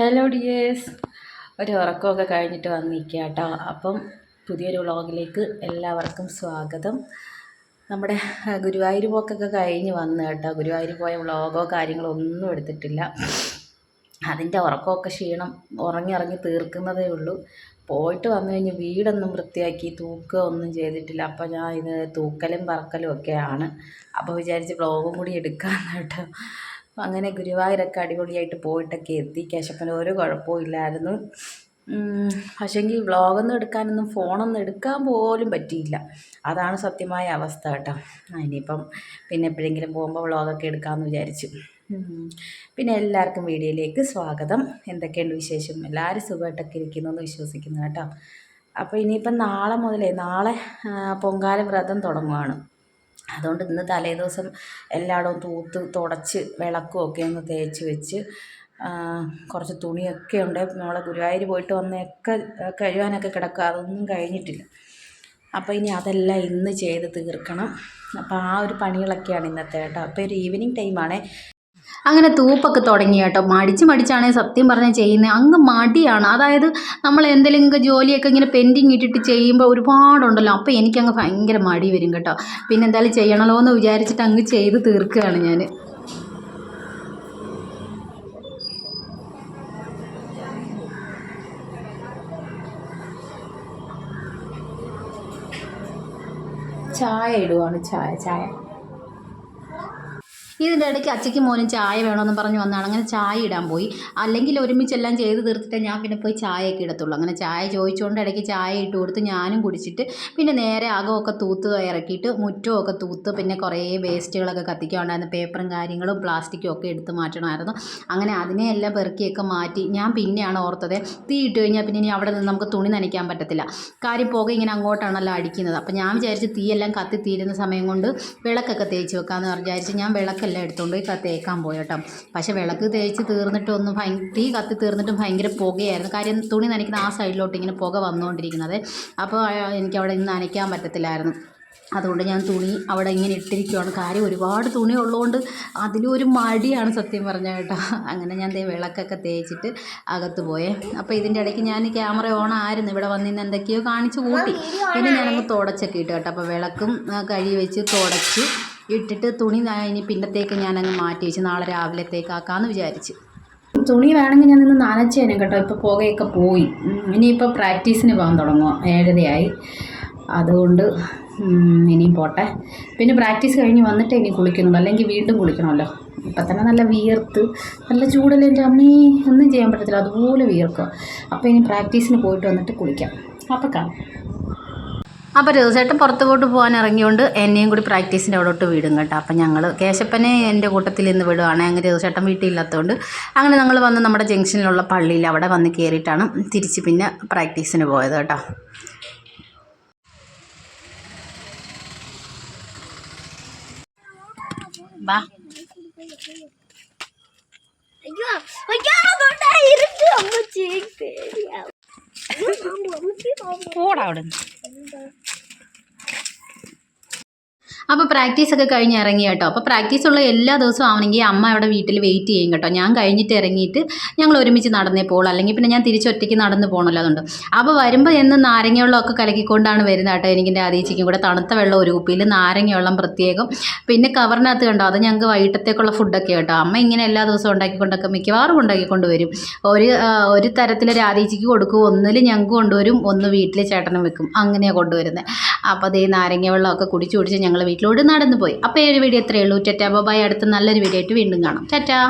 Hello dears ഒരു ഉറക്കമൊക്കെ കഴിഞ്ഞിട്ട് വന്നിരിക്കുക കേട്ടോ അപ്പം പുതിയൊരു വ്ളോഗിലേക്ക് എല്ലാവർക്കും സ്വാഗതം. നമ്മുടെ ഗുരുവായൂർ പോക്കൊക്കെ കഴിഞ്ഞ് വന്ന് കേട്ടോ. ഗുരുവായൂർ പോയ വ്ളോഗോ കാര്യങ്ങളോ ഒന്നും എടുത്തിട്ടില്ല. അതിന്റെ ഉറക്കമൊക്കെ ക്ഷീണം ഉറങ്ങി ഇറങ്ങി തീർക്കുന്നതേ ഉള്ളൂ. പോയിട്ട് വന്നു കഴിഞ്ഞ് വീടൊന്നും വൃത്തിയാക്കി തൂക്കുക ഒന്നും ചെയ്തിട്ടില്ല. അപ്പോൾ ഞാൻ ഇത് തൂക്കലും പറക്കലും ഒക്കെയാണ്. അപ്പോൾ വിചാരിച്ച് വ്ളോഗും കൂടി എടുക്കാമെന്ന് കേട്ടോ. അപ്പം അങ്ങനെ ഗുരുവായൂരൊക്കെ അടിപൊളിയായിട്ട് പോയിട്ടൊക്കെ എത്തി. കേശപ്പന് ഒരു കുഴപ്പവും ഇല്ലായിരുന്നു. പക്ഷേങ്കിൽ വ്ളോഗൊന്നും എടുക്കാനൊന്നും ഫോണൊന്നും എടുക്കാൻ പോലും പറ്റിയില്ല. അതാണ് സത്യമായ അവസ്ഥ കേട്ടോ. ഇനിയിപ്പം പിന്നെ എപ്പോഴെങ്കിലും പോകുമ്പോൾ വ്ളോഗൊക്കെ എടുക്കാമെന്ന് വിചാരിച്ചു. പിന്നെ എല്ലാവർക്കും വീഡിയോയിലേക്ക് സ്വാഗതം. എന്തൊക്കെയുണ്ട് വിശേഷം? എല്ലാവരും സുഖമായിട്ടൊക്കെ ഇരിക്കുന്നു എന്ന് വിശ്വസിക്കുന്നു കേട്ടോ. അപ്പോൾ ഇനിയിപ്പം നാളെ മുതലേ നാളെ പൊങ്കാല വ്രതം തുടങ്ങുകയാണ് അതുകൊണ്ട് ഇന്ന് തലേദിവസം എല്ലായിടവും തൂത്ത് തുടച്ച് വിളക്കും ഒക്കെ ഒന്ന് തേച്ച് വെച്ച് കുറച്ച് തുണിയൊക്കെ ഉണ്ട്. നമ്മളെ ഗുരുവായൂർ പോയിട്ട് വന്നൊക്കെ കഴുകാനൊക്കെ കിടക്കുക. അതൊന്നും കഴിഞ്ഞിട്ടില്ല. അപ്പോൾ ഇനി അതെല്ലാം ഇന്ന് ചെയ്ത് തീർക്കണം. അപ്പോൾ ആ ഒരു പണികളൊക്കെയാണ് ഇന്നത്തെ കേട്ടോ. അപ്പോൾ ഒരു ഈവനിങ് ടൈമാണേ അങ്ങനെ തൂപ്പൊക്കെ തുടങ്ങി കേട്ടോ. മടിച്ച് മടിച്ചാണ് സത്യം പറഞ്ഞാൽ ചെയ്യുന്നത്. അങ്ങ് മടിയാണ്. അതായത് നമ്മൾ എന്തെങ്കിലും ജോലിയൊക്കെ ഇങ്ങനെ പെൻഡിങ് ഇട്ടിട്ട് ചെയ്യുമ്പോൾ ഒരുപാടുണ്ടല്ലോ. അപ്പോൾ എനിക്കങ്ങ് ഭയങ്കര മടി വരും കേട്ടോ. പിന്നെ എന്തായാലും ചെയ്യണമല്ലോ എന്ന് വിചാരിച്ചിട്ട് അങ്ങ് ചെയ്ത് തീർക്കുകയാണ് ഞാൻ ചായ ഇടുവാണ്. ചായ ചായ. ഇതിന്റെ ഇടയ്ക്ക് അച്ചയ്ക്ക് മോനും ചായ വേണമെന്ന് പറഞ്ഞ് വന്നാണ്. അങ്ങനെ ചായ ഇടാൻ പോയി. അല്ലെങ്കിൽ ഒരുമിച്ചെല്ലാം ചെയ്ത് തീർത്തിട്ട് ഞാൻ പിന്നെ പോയി ചായയൊക്കെ ഇടത്തുള്ളൂ. അങ്ങനെ ചായ ചോദിച്ചുകൊണ്ട് ഇടയ്ക്ക് ചായ ഇട്ട് കൊടുത്ത് ഞാനും കുടിച്ചിട്ട് പിന്നെ നേരെ അകമൊക്കെ തൂത്ത് ഇറക്കിയിട്ട് മുറ്റമൊക്കെ തൂത്ത് പിന്നെ കുറേ വേസ്റ്റുകളൊക്കെ കത്തിക്കാണ്ടായിരുന്നു പേപ്പറും കാര്യങ്ങളും പ്ലാസ്റ്റിക്കും ഒക്കെ എടുത്ത് മാറ്റണമായിരുന്നു. അങ്ങനെ അതിനെയെല്ലാം പെറുക്കിയൊക്കെ മാറ്റി ഞാൻ പിന്നെയാണ് ഓർത്തത് തീ ഇട്ട് കഴിഞ്ഞാൽ പിന്നെ ഇനി അവിടെ നിന്ന് നമുക്ക് തുണി നനയ്ക്കാൻ പറ്റത്തില്ല. കാര്യം പുക ഇങ്ങനെ അങ്ങോട്ടാണല്ലോ അടിക്കുന്നത്. അപ്പോൾ ഞാൻ വിചാരിച്ച് തീയെല്ലാം കത്തി തീരുന്ന സമയം കൊണ്ട് വിളക്കൊക്കെ തേച്ച് വെക്കാമെന്ന് വിചാരിച്ച് ഞാൻ വിളക്കെല്ലാം എടുത്തുകൊണ്ട് പോയി തേക്കാൻ പോയി കേട്ടോ. പക്ഷേ വിളക്ക് തേച്ച് തീർന്നിട്ട് ഒന്ന് ഭയ തീ കത്തി തീർന്നിട്ടും ഭയങ്കര പുകയായിരുന്നു. കാര്യം തുണി നനയ്ക്കുന്ന ആ സൈഡിലോട്ട് ഇങ്ങനെ പുക വന്നുകൊണ്ടിരിക്കുന്നത് അപ്പോൾ എനിക്ക് അവിടെ നിന്ന് നനയ്ക്കാൻ പറ്റത്തില്ലായിരുന്നു. അതുകൊണ്ട് ഞാൻ തുണി അവിടെ ഇങ്ങനെ ഇട്ടിരിക്കുകയാണ് കാര്യം ഒരുപാട് തുണി ഉള്ളതുകൊണ്ട് അതിലും ഒരു മടിയാണ് സത്യം പറഞ്ഞാൽ കേട്ടോ. അങ്ങനെ ഞാൻ ദേ വിളക്കൊക്കെ തേച്ചിട്ട് അകത്ത് പോയേ. അപ്പോൾ ഇതിന്റെ ഇടയ്ക്ക് ഞാൻ ക്യാമറ ഓൺ ആയിരുന്നു. ഇവിടെ വന്നിന്ന് എന്തൊക്കെയോ കാണിച്ച് കൂട്ടി. പിന്നെ ഞാനങ്ങ് തുടച്ചൊക്കെ ഇട്ട് കേട്ടോ. അപ്പോൾ വിളക്കും കഴി കഴുകി വെച്ച് തുടച്ച് ഇട്ടിട്ട് തുണി ഇനി പിന്നത്തേക്ക് ഞാനങ്ങ് മാറ്റി വെച്ച് നാളെ രാവിലത്തേക്ക് ആക്കാമെന്ന് വിചാരിച്ച്. തുണി വേണമെങ്കിൽ ഞാൻ നിന്ന് നനച്ചേനെ കേട്ടോ. ഇപ്പോൾ പുകയൊക്കെ പോയി. ഇനിയിപ്പോൾ പ്രാക്ടീസിന് പോകാൻ തുടങ്ങുക ഏഴരയായി. അതുകൊണ്ട് ഇനിയും പോട്ടെ. പിന്നെ പ്രാക്ടീസ് കഴിഞ്ഞ് വന്നിട്ട് ഇനി കുളിക്കുന്നുള്ളൂ. അല്ലെങ്കിൽ വീണ്ടും കുളിക്കണമല്ലോ. ഇപ്പം തന്നെ നല്ല വിയർത്ത് നല്ല ചൂടല്ലേ എന്റെ അമ്മീ? ഒന്നും ചെയ്യാൻ പറ്റത്തില്ല. അതുപോലെ വിയർക്കുക. അപ്പോൾ ഇനി പ്രാക്ടീസിന് പോയിട്ട് വന്നിട്ട് കുളിക്കാം. അപ്പോൾ കാണാം. അപ്പോൾ തീർച്ചയായിട്ടും പുറത്തോട്ട് പോകാൻ ഇറങ്ങിയോണ്ട് എന്നെയും കൂടി പ്രാക്ടീസിന്റെ അവിടോട്ട് വിടും കേട്ടോ. അപ്പോൾ ഞങ്ങൾ കേശപ്പനെ എന്റെ കൂട്ടത്തിൽ നിന്ന് വിടുവാണ്. അങ്ങനെ തീർച്ചയായിട്ടും വീട്ടിലില്ലാത്തതുകൊണ്ട് അങ്ങനെ ഞങ്ങൾ വന്ന് നമ്മുടെ ജംഗ്ഷനിലുള്ള പള്ളിയിൽ അവിടെ വന്ന് കയറിയിട്ടാണ് തിരിച്ച് പിന്നെ പ്രാക്ടീസിന് പോയത് കേട്ടോ. വാ. അയ്യോ അയ്യോ പോടാ അവിടെ നിന്ന് 三 പോടാ പ്രാക്ടീസ് ഒക്കെ കഴിഞ്ഞ് ഇറങ്ങി കേട്ടോ. അപ്പോൾ പ്രാക്ടീസ് ഉള്ള എല്ലാ ദിവസവും ആവണമെങ്കിൽ അമ്മ അവിടെ വീട്ടിൽ വെയിറ്റ് ചെയ്യും കേട്ടോ. ഞാൻ കഴിഞ്ഞിട്ട് ഇറങ്ങിയിട്ട് ഞങ്ങൾ ഒരുമിച്ച് നടന്നേ പോകുള്ളൂ അല്ലെങ്കിൽ പിന്നെ ഞാൻ തിരിച്ചൊറ്റയ്ക്ക് നടന്ന് പോകണമല്ലോ അതുകൊണ്ട്. അപ്പോൾ വരുമ്പോൾ എന്ന് വെള്ളമൊക്കെ കലക്കിക്കൊണ്ടാണ് വരുന്നത് കേട്ടോ എനിക്ക് എന്റെ ആദീച്ചിക്കും കൂടെ. തണുത്ത വെള്ളം ഒരു കുപ്പിയിൽ നാരങ്ങ വെള്ളം പ്രത്യേകം. പിന്നെ കവറിനകത്ത് കണ്ടോ? അത് ഞങ്ങൾക്ക് വൈകിട്ടത്തേക്കുള്ള ഫുഡൊക്കെ കേട്ടോ. അമ്മ ഇങ്ങനെ എല്ലാ ദിവസവും ഉണ്ടാക്കിക്കൊണ്ടൊക്കെ മിക്കവാറും ഉണ്ടാക്കിക്കൊണ്ട് വരും. ഒരു ഒരു തരത്തിൽ രാധീച്ചിക്ക് കൊടുക്കും ഒന്നിൽ ഞങ്ങൾക്ക് കൊണ്ടുവരും. ഒന്ന് വീട്ടിൽ ചേട്ടനും വെക്കും. അങ്ങനെയാണ് കൊണ്ടുവരുന്നത് അപ്പോൾ അതേ നാരങ്ങ വെള്ളമൊക്കെ കുടിച്ച് കുടിച്ച് ഞങ്ങൾ വീട്ടിലോട്ട് നടന്നു പോയി അപ്പോൾ ഈ ഒരു വീഡിയോ ഇത്രയേ ഉള്ളൂ. Tata bye. അടുത്ത നല്ലൊരു വീഡിയോ ആയിട്ട് വീണ്ടും കാണാം. ടാറ്റാ.